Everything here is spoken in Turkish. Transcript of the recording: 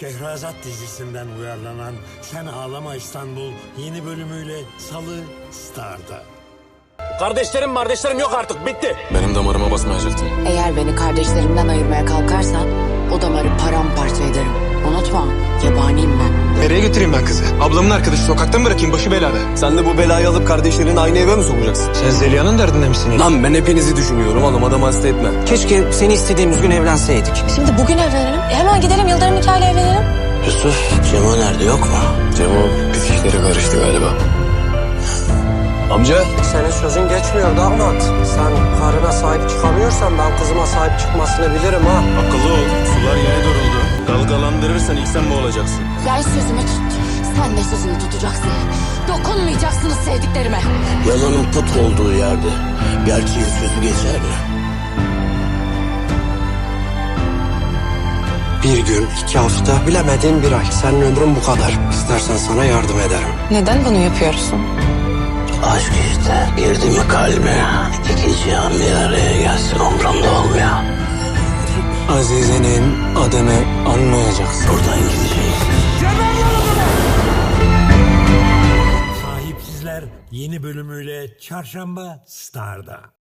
Şehrazat dizisinden uyarlanan Sen Ağlama İstanbul yeni bölümüyle Salı Star'da. Kardeşlerim kardeşlerim yok artık bitti. Benim damarıma basmayacaktın. Eğer beni kardeşlerimden ayırmaya kalkarsan o damarı paramparça ederim. Unutma yabaniyim ben. Nereye götüreyim ben kızı? Ablamın arkadaşı sokakta mı bırakayım başı belada? Sen de bu belayı alıp kardeşlerini aynı eve mi sokacaksın? Sen Zeliha'nın derdinde misin? Lan ben hepinizi düşünüyorum oğlum adam hasta etme. Keşke seni istediğimiz gün evlenseydik. Şimdi bugün evlenelim. E, hemen gidelim Yıldırım nikahıyla evlenelim. Yusuf, Cemo nerede yok mu? Cemo biz işlere karıştı galiba. Amca Senin sözün geçmiyor damat. Sen karına sahip çıkamıyorsan ben kızıma sahip çıkmasını bilirim ha. Akıllı ol. Sular yeni duruldu. Dalgalandırırsan ilk sen mi olacaksın? Ben sözümü tuttum. Sen de sözünü tutacaksın. Dokunmayacaksınız sevdiklerime. Yalanın put olduğu yerde gerçeğin sözü geçer mi? Bir gün, iki hafta, bilemediğin bir ay. Senin ömrün bu kadar. İstersen sana yardım ederim. Neden bunu yapıyorsun? Aşk işte girdi mi kalbe iki cihan bir araya gelsin umurumda olmuyor. Azize'nin adını anmayacaksın. Buradan gideceğiz. Sahipsizler yeni bölümüyle Çarşamba Star'da.